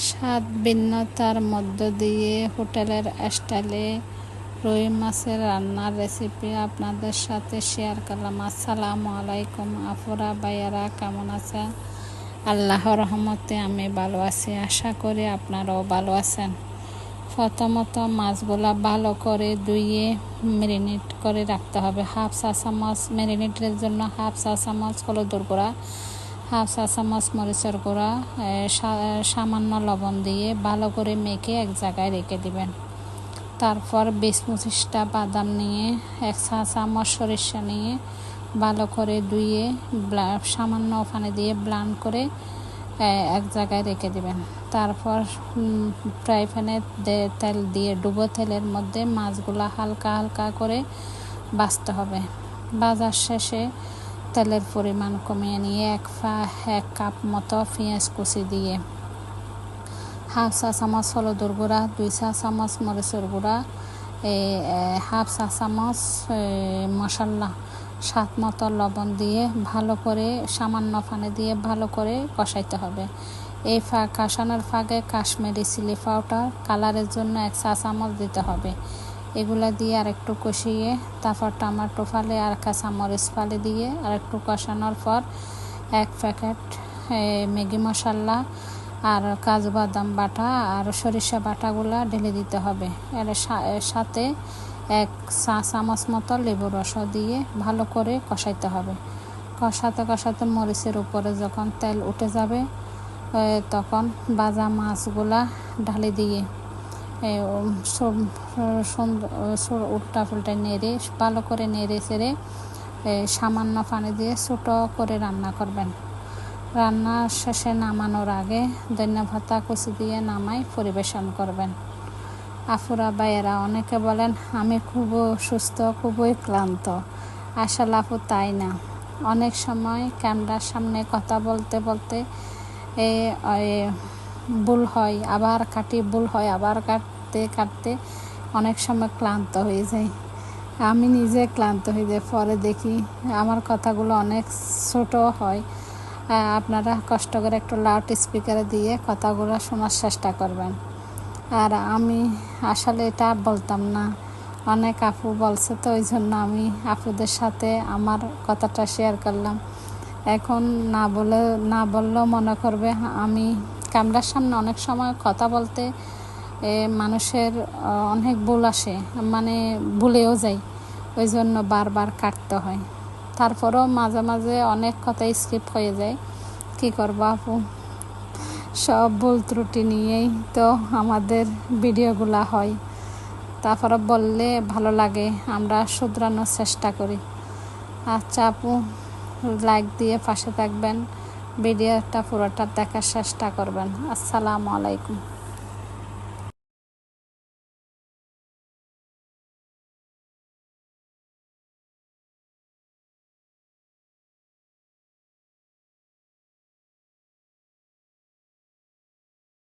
স্বাদ ভিন্নতার মধ্য দিয়ে হোটেলের স্টাইলে রুই মাছের রান্নার রেসিপি আপনাদের সাথে শেয়ার করলাম। আসসালামু আলাইকুম, আফুরা ভাইয়ারা, কেমন আছেন? আল্লাহর রহমতে আমি ভালো আছি। আশা করি আপনারাও ভালো আছেন। প্রথমত মাছগুলা ভালো করে ধুয়ে ম্যারিনেট করে রাখতে হবে। হাফ চা চামচ ম্যারিনেটের জন্য হাফ চা চামচ হলুদুর গুঁড়া হাফ চা চামচ, মরিচের গুঁড়া সামান্য লবণ দিয়ে ভালো করে মেখে এক জায়গায় রেখে দিবেন। তারপর বিশ পঁচিশটা বাদাম নিয়ে, এক চা চামচ সরিষা নিয়ে ভালো করে ধুয়ে সামান্য পানি দিয়ে ব্লান করে এক জায়গায় রেখে দিবেন। তারপর ফ্রাই প্যানে তেল দিয়ে ডুবো তেলের মধ্যে মাছগুলো হালকা হালকা করে বাছতে হবে। বাজার শেষে তেলের পরিমাণ কমিয়ে নিয়ে এক ফা, এক কাপ মতো পেঁয়াজ কুচি দিয়ে, হাফ চা চামচ হলুদুর গুঁড়া, দুই চা চামচ মরিচের গুঁড়া হাফ চা চামচ মশলা, স্বাদ মতো লবণ দিয়ে ভালো করে, সামান্য পানি দিয়ে ভালো করে কষাইতে হবে। এই ফা, কষানোর ফাঁকে কাশ্মীরি চিলি পাউডার কালারের জন্য এক চা চামচ দিতে হবে। এগুলো দিয়ে আর একটু কষিয়ে, তারপর টমেটো ফালে আর কাঁচামরিচ ফালে দিয়ে আর একটু কষানোর পর এক প্যাকেট ম্যাগি মশলা আর কাজু বাদাম বাটা আর সরিষা বাটাগুলা ঢেলে দিতে হবে। এর সাথে এক চা চামচ মতো লেবু রস দিয়ে ভালো করে কষাইতে হবে। কষাতে কষাতে মরিচের উপরে যখন তেল উঠে যাবে তখন বাজা মাছগুলা ঢালে দিয়ে উল্টা ফুলটা নেড়ে, ভালো করে নেড়ে চেড়ে সামান্য পানি দিয়ে ছোটো করে রান্না করবেন। রান্না শেষে নামানোর আগে ধনিয়া ভাতা কুচি দিয়ে নামাই পরিবেশন করবেন। আফুরা বাইয়েরা অনেকে বলেন, আমি খুব সুস্থ, খুবই ক্লান্ত। আসলে আপু তাই না? অনেক সময় ক্যামেরার সামনে কথা বলতে বলতে ভুল হয়, আবার কাটি, ভুল হয়, আবার কাটতে কাটতে অনেক সময় ক্লান্ত হয়ে যায় আমি নিজে ক্লান্ত হয়ে যাই, পরে দেখি আমার কথাগুলো অনেক ছোট হয়। আপনারা কষ্ট করে একটু লাউড স্পিকারে দিয়ে কথাগুলো শোনার চেষ্টা করবেন। আর আমি আসলে এটা বলতাম না। অনেক আপু বলছে তো ওই জন্য আমি আপুদের সাথে আমার কথাটা শেয়ার করলাম। এখন না বলে, না বললেও মনে করবে আমি ক্যামেরার সামনে অনেক সময় কথা বলতে মানুষের অনেক ভুল আসে মানে ভুলেও যাই ওই জন্য বারবার কাটতে হয়। তারপরেও মাঝে মাঝে অনেক কথা স্কিপ হয়ে যায়, কি করব আপু? সব ভুল ত্রুটি নিয়েই তো আমাদের ভিডিওগুলা হয়। তারপরে বললে ভালো লাগে, আমরা শুধরানোর চেষ্টা করি। আচ্ছা আপু লাইক দিয়ে পাশে থাকবেন। ভিডিওটা পুরোটা দেখার চেষ্টা করবেন। আসসালামু আলাইকুম।